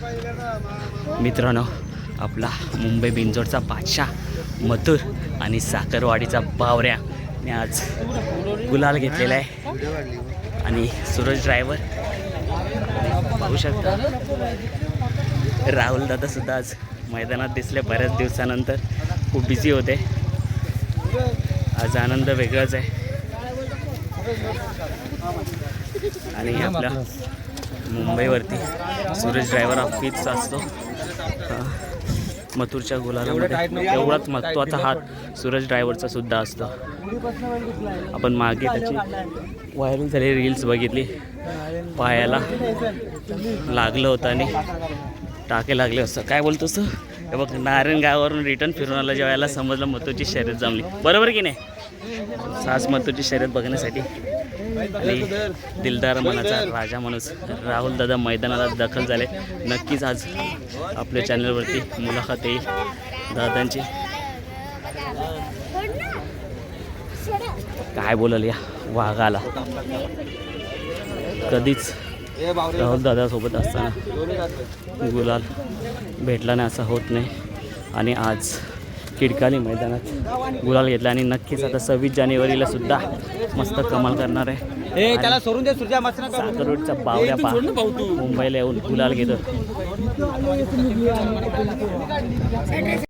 मित्रांनो आपला मुंबई बिंजोडचा बादशाह मथुर आणि साखरवाडीचा बावऱ्या मी आज गुलाल घेतलेला आहे. आणि सूरज ड्रायव्हर पाहू शकता. राहुल दादा सुद्धा आज मैदानात दिसले बऱ्याच दिवसानंतर. खूप बिझी होते. आज आनंद वेगळाच आहे. आणि आपला मुंबईवरती. सूरज ड्रायव्हर हा फिक्स असतो. मथुरच्या गुलालामध्ये. एवढाच महत्त्वाचा हात सूरज ड्रायव्हरचा सुद्धा असतो. आपण मागे त्याची व्हायरल झालेली रील्स बघितली. पायाला लागलं होतं आणि टाके लागले असतं काय बोलतो असं हे बघ नारायण गावावरून रिटर्न फिरून आलं जेव्हा समजलं मथुरची शर्यत जमली. बरोबर की नाही? सास मथुरची शर्यत बघण्यासाठी. आणि दिलदार मनाचा राजा माणूस राहुल दादा मैदानाला दखल झाले. नक्कीच आज आपल्या चॅनलवरती मुलाखत येईल. दादांची. काय बोलल या? वाघाला. कधीच. राहुल दादासोबत असताना गुलाल भेटला नाही असं होत नाही. आणि आज किडकाली मैदानात गुलाल घेतला आणि नक्कीच आता सव्वीस जानेवारीला सुद्धा मस्त कमाल करणार आहे. त्याला सोडून दे रोडचा बावऱ्या पा मुंबईला येऊन गुलाल घेतो.